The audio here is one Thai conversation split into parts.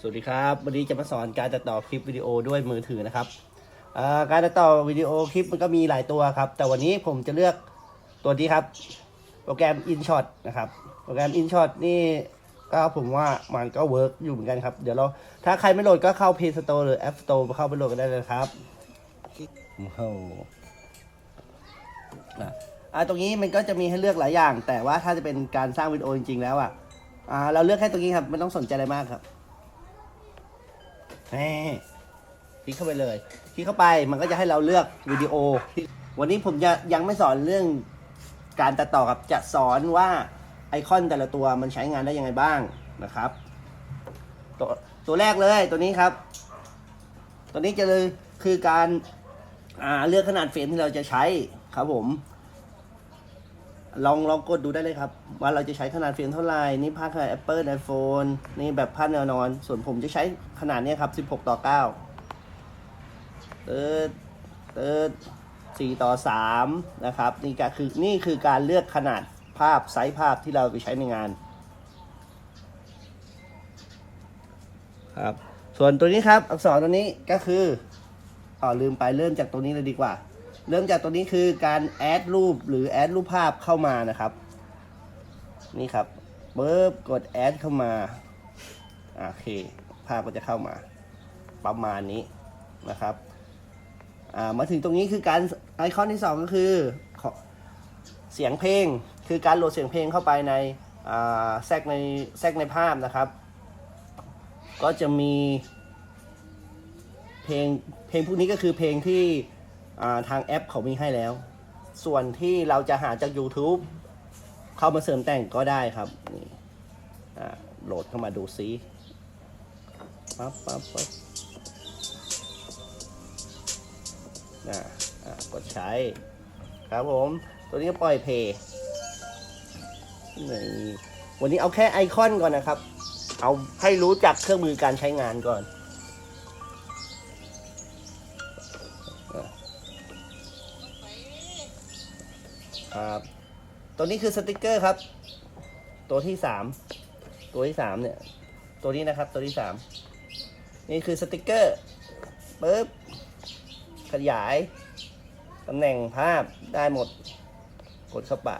สวัสดีครับวันนี้จะมาสอนการตัดต่อคลิปวิดีโอด้วยมือถือนะครับอ่าการตัดต่อวิดีโอคลิปมันก็มีหลายตัวครับ แต่วันนี้ผมจะเลือกตัวนี้ครับ โปรแกรม InShot นะครับ โปรแกรม InShot นี่ก็ผมว่ามันก็เวิร์กอยู่เหมือนกันครับ เดี๋ยวเราถ้าใครไม่โหลดก็เข้า Play Store หรือ App Store เข้าไปโหลดกันได้เลยครับโอ้โหอะอ่าตรงนี้มันก็จะมีให้เลือกหลายอย่าง แต่ว่าถ้าจะเป็นการสร้างวิดีโอจริงๆแล้วอะอ่าเราเลือกแค่ตรงนี้ครับไม่ต้องสนใจอะไรมากครับ แน่คลิกเข้าไปเลยคลิกเข้าไปมันก็จะให้เราเลือกวิดีโอ วันนี้ผมจะยังไม่สอนเรื่องการตัดต่อครับจะสอนว่าไอคอนแต่ละตัวมันใช้งานได้ยังไงบ้างนะครับ ตัวตัวแรกเลยตัวนี้ครับ ตัวนี้จะเลยคือการเลือกขนาดเฟรมที่เราจะใช้ครับผม ลองลองกดดูได้เลยครับ ว่าเราจะใช้ขนาดเฟรมเท่าไหร่นี่ภาพขนาด Apple iPhone นี่แบบภาพแนวนอน ส่วนผมจะใช้ขนาดนี้ครับ 16 ต่อ 9 เติร์ดเติร์ด4ต่อ 3 นะครับ นี่ก็คือนี่คือการเลือกขนาดภาพไซส์ภาพที่เราไปใช้ในงานครับส่วนตัวนี้ครับอักษรตัวนี้ก็คืออ๋อลืมไปเริ่มจากตัวนี้เลยดีกว่า เริ่มจากตัวนี้คือการแอดรูปหรือแอดรูปภาพเข้ามานะครับ นี่ครับเบิร์บกดแอดเข้ามาโอเค ภาพก็จะเข้ามา ประมาณนี้นะครับอ่ามาถึงตรงนี้คือการไอคอนที่สองก็คืออเสียงเพลงคือการโหลดเสียงเพลงเข้าไปในอ่าแทรกในแทรกในภาพนะครับ ก็จะมีเพลงเพลงพวกนี้ก็คือเพลงที่ ทางแอปเขามีให้แล้ว ส่วนที่เราจะหาจาก YouTube เข้ามาเสริมแต่งก็ได้ครับนี่โหลดเข้ามาดูซิปั๊บปั๊บปั๊บอ่ากดใช้ ครับผม ตัวนี้ก็ปล่อยเพย์วันนี้เอาแค่ไอคอนก่อนนะครับ เอาให้รู้จักเครื่องมือการใช้งานก่อน ครับ ตัวนี้คือสติกเกอร์ครับ ตัวที่สาม ตัวที่สามเนี่ย ตัวนี้นะครับ ตัวที่สาม นี่คือสติกเกอร์ปึ๊บ ขยาย ตำแหน่งภาพได้หมด กดเข้าไป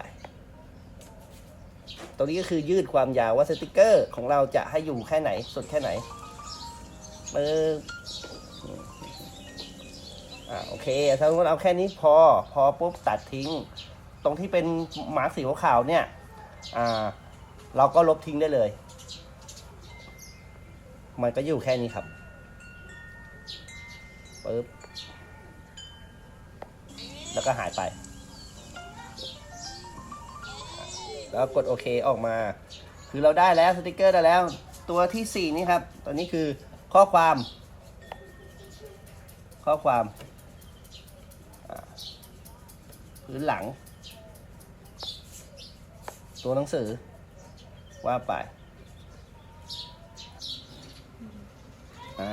ตรงนี้ก็คือยืดความยาวว่าสติกเกอร์ของเราจะให้อยู่แค่ไหน สุดแค่ไหนปึ๊บอ่าโอเคถ้าสมมติเอาแค่นี้พอ พอปุ๊บตัดทิ้ง ตรงที่เป็นหมาสีขาวเนี่ยเราก็ลบทิ้งได้เลย มันก็อยู่แค่นี้ครับปึ๊บแล้วก็หายไป แล้วกดโอเคออกมา คือเราได้แล้วสติกเกอร์ได้แล้ว ตัวที่สี่นี่ครับ ตัวนี้คือข้อความ ข้อความพื้นหลัง ตัวหนังสือ ว่าไป อ่า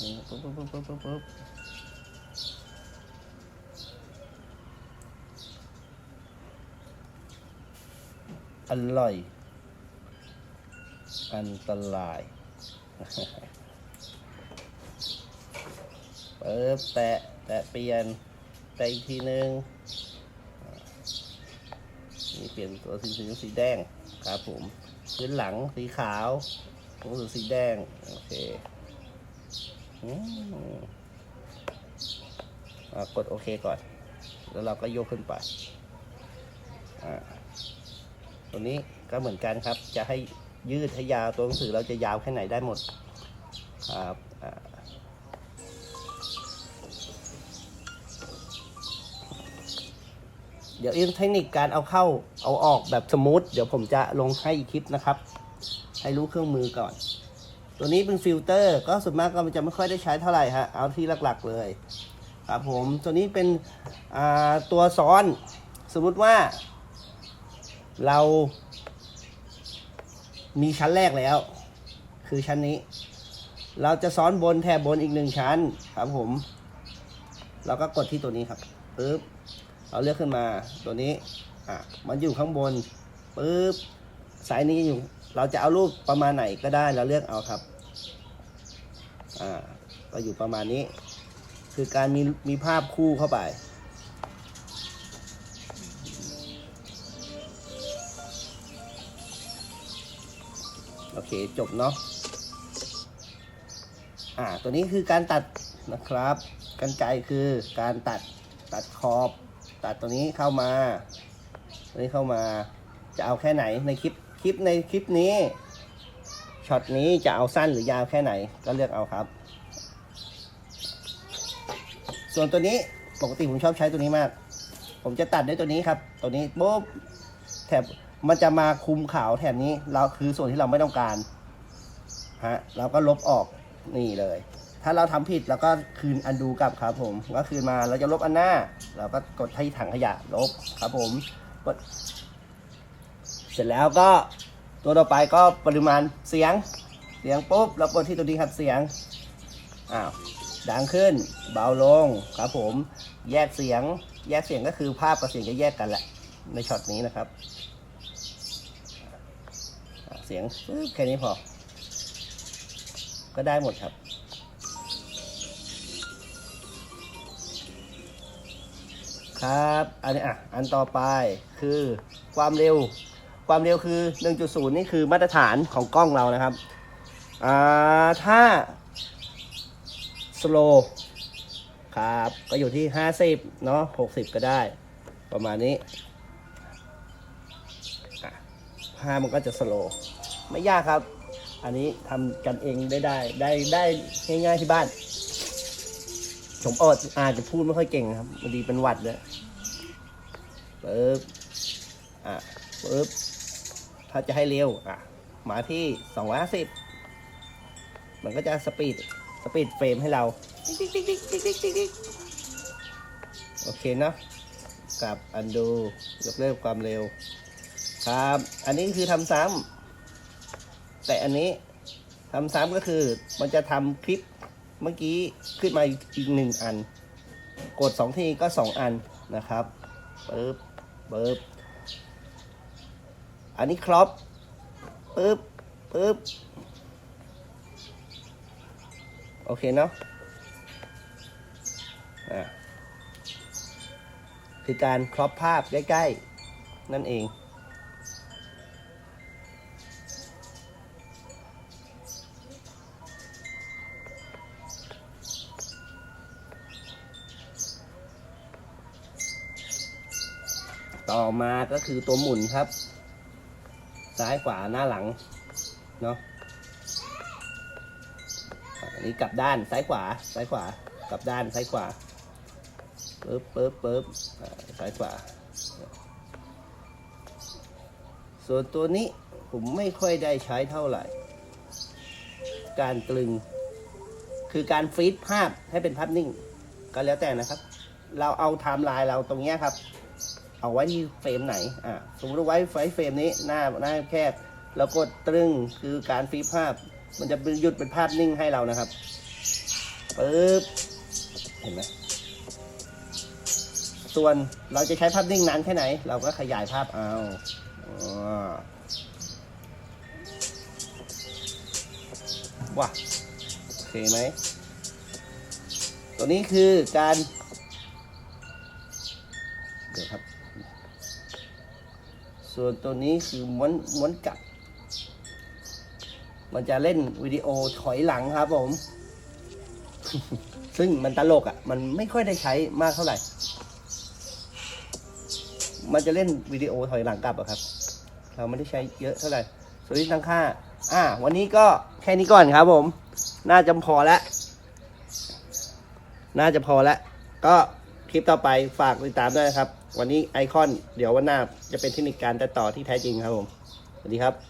นี่ปุ๊บปุ๊บปุ๊บปุ๊บปุ๊บอร่อย อันตรายเปิบแตะ แตะเปลี่ยน แตะอีกทีหนึ่ง นี่เปลี่ยนตัวสีสีสีแดงครับผมพื้นหลังสีขาวหนังสือสีแดง โอเคกดโอเคก่อน แล้วเราก็โยกขึ้นไปตัวนี้ก็เหมือนกันครับ จะให้ยืดให้ยาวตัวหนังสือเราจะยาวแค่ไหนได้หมดครับ เดี๋ยวเรื่องเทคนิคการเอาเข้าเอาออกแบบสมูทเดี๋ยวผมจะลงให้อีกคลิปนะครับ ให้รู้เครื่องมือก่อน ตัวนี้เป็นฟิลเตอร์ก็ส่วนมากก็มันจะไม่ค่อยได้ใช้เท่าไหร่ฮะเอาที่หลักๆเลยครับผมตัวนี้เป็นตัวซ้อน สมมุติว่า เรา มีชั้นแรกแล้ว คือชั้นนี้ เราจะซ้อนบนแถบบนอีกหนึ่งชั้น ครับผม เราก็กดที่ตัวนี้ครับปึ๊บ เราเลือกขึ้นมาตัวนี้อะมันอยู่ข้างบนปุ๊บสายนี้อยู่ เราจะเอารูปประมาณไหนก็ได้เราเลือกเอาครับอ่าก็อยู่ประมาณนี้ คือการมีมีภาพคู่เข้าไปโอเคจบเนาะอ่าตัวนี้คือการตัดนะครับ กันไกคือการตัดตัดขอบ ตัดตัวนี้เข้ามาตัวนี้เข้ามาจะเอาแค่ไหนในคลิปคลิปในคลิปนี้ช็อตนี้จะเอาสั้นหรือยาวแค่ไหนก็เลือกเอาครับ ส่วนตัวนี้ปกติผมชอบใช้ตัวนี้มาก ผมจะตัดด้วยตัวนี้ครับ ตัวนี้ปุ๊บแถบมันจะมาคุมขาวแถบนี้เราคือส่วนที่เราไม่ต้องการฮะเราก็ลบออกนี่เลย ถ้าเราทำผิดเราก็คืนอันดูกลับครับ ผมก็คืนมาเราจะลบอันหน้า เราก็กดที่ถังขยะลบครับผมกดเสร็จแล้วก็ตัวต่อไปก็ปริมาณเสียงเสียงปุ๊บเรากดที่ตัวนี้ครับเสียงอ้าวดังขึ้น เบาลงครับผม แยกเสียง แยกเสียงก็คือภาพกับเสียงจะแยกกันแหละในช็อตนี้นะครับ เสียงแค่นี้พอ ก็ได้หมดครับ ครับ อันนี้อะ อันต่อไปคือความเร็ว ความเร็วคือ 1.0 นี่คือมาตรฐานของกล้องเรานะครับ อ่า ถ้า slow ครับ ก็อยู่ที่ 50 เนาะ60 ก็ได้ ประมาณนี้ภาพมันก็จะ slow ไม่ยากครับ อันนี้ทำกันเองได้ได้ได้ได้ง่ายๆที่บ้าน ผมอดอาจจะพูดไม่ค่อยเก่งครับพอดีเป็นหวัดเลยปึ๊บอะปึ๊บถ้าจะให้เร็วอะมาที่250มันก็จะสปีดสปีดเฟรมให้เราโอเคเนาะกับอันดูยกเลิกความเร็ว ครับ อันนี้คือทำซ้ำแต่อันนี้ทำซ้ำก็คือมันจะทำคลิป เมื่อกี้ขึ้นมาอีกหนึ่งอัน กดสองทีก็สองอันนะครับปึ๊บปึ๊บอันนี้ครอปปึ๊บปึ๊บโอเคเนาะอะคือการครอปภาพใกล้ ๆ นั่นเอง ต่อมาก็คือตัวหมุนครับ ซ้ายขวาหน้าหลังเนาะอันนี้กลับด้านซ้ายขวาซ้ายขวากลับด้านซ้ายขวาปึ๊บปึ๊บปึ๊บซ้ายขวา ส่วนตัวนี้ผมไม่ค่อยได้ใช้เท่าไหร่ การตรึง คือการฟีดภาพให้เป็นภาพนิ่ง ก็แล้วแต่นะครับ เราเอาไทม์ไลน์เราตรงนี้ครับ เอาไว้ที่เฟรมไหนอ่าสมมติว่าไว้ไฟเฟรมนี้หน้าหน้าแคบแล้วกดตรึงคือการฟีดภาพ มันจะหยุดเป็นภาพนิ่งให้เรานะครับปึ๊บเห็นไหมส่วนเราจะใช้ภาพนิ่งนานแค่ไหน เราก็ขยายภาพเอาอว้าโอเคไหม ตัวนี้คือการ เดี๋ยวครับ ส่วนตัวนี้คือม้วนม้วนกลับ มันจะเล่นวิดีโอถอยหลังครับผม ซึ่งมันตลกอะ่ะ มันไม่ค่อยได้ใช้มากเท่าไหร่ มันจะเล่นวิดีโอถอยหลังกลับอะครับ เราไม่ได้ใช้เยอะเท่าไหร่ส่วนที่ตั้งค่า อ่า วันนี้ก็แค่นี้ก่อนครับผม น่าจะพอแล้ว น่าจะพอแล้ว ก็คลิปต่อไปฝากติดตามด้วยนะครับ วันนี้ไอคอน เดี๋ยววันหน้าจะเป็นเทคนิคการตัดต่อที่แท้จริงครับผม สวัสดีครับ